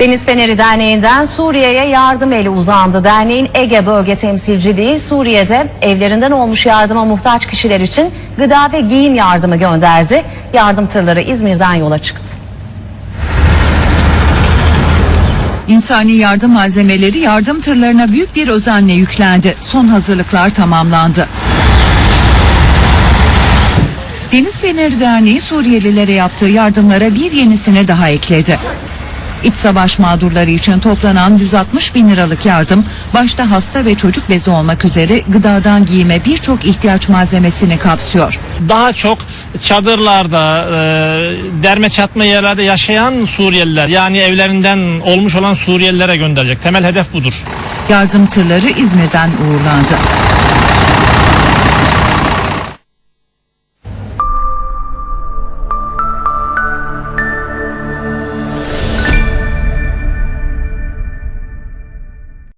Deniz Feneri Derneği'nden Suriye'ye yardım eli uzandı. Derneğin Ege Bölge Temsilciliği Suriye'de evlerinden olmuş yardıma muhtaç kişiler için gıda ve giyim yardımı gönderdi. Yardım tırları İzmir'den yola çıktı. İnsani yardım malzemeleri yardım tırlarına büyük bir özenle yüklendi. Son hazırlıklar tamamlandı. Deniz Feneri Derneği Suriyelilere yaptığı yardımlara bir yenisini daha ekledi. İç savaş mağdurları için toplanan 160 bin liralık yardım, başta hasta ve çocuk bezi olmak üzere gıdadan giyime birçok ihtiyaç malzemesini kapsıyor. daha çok çadırlarda, e, derme çatma yerlerde yaşayan Suriyeliler yani evlerinden olmuş olan Suriyelilere gönderecek. Temel hedef budur. Yardım tırları İzmir'den uğurlandı.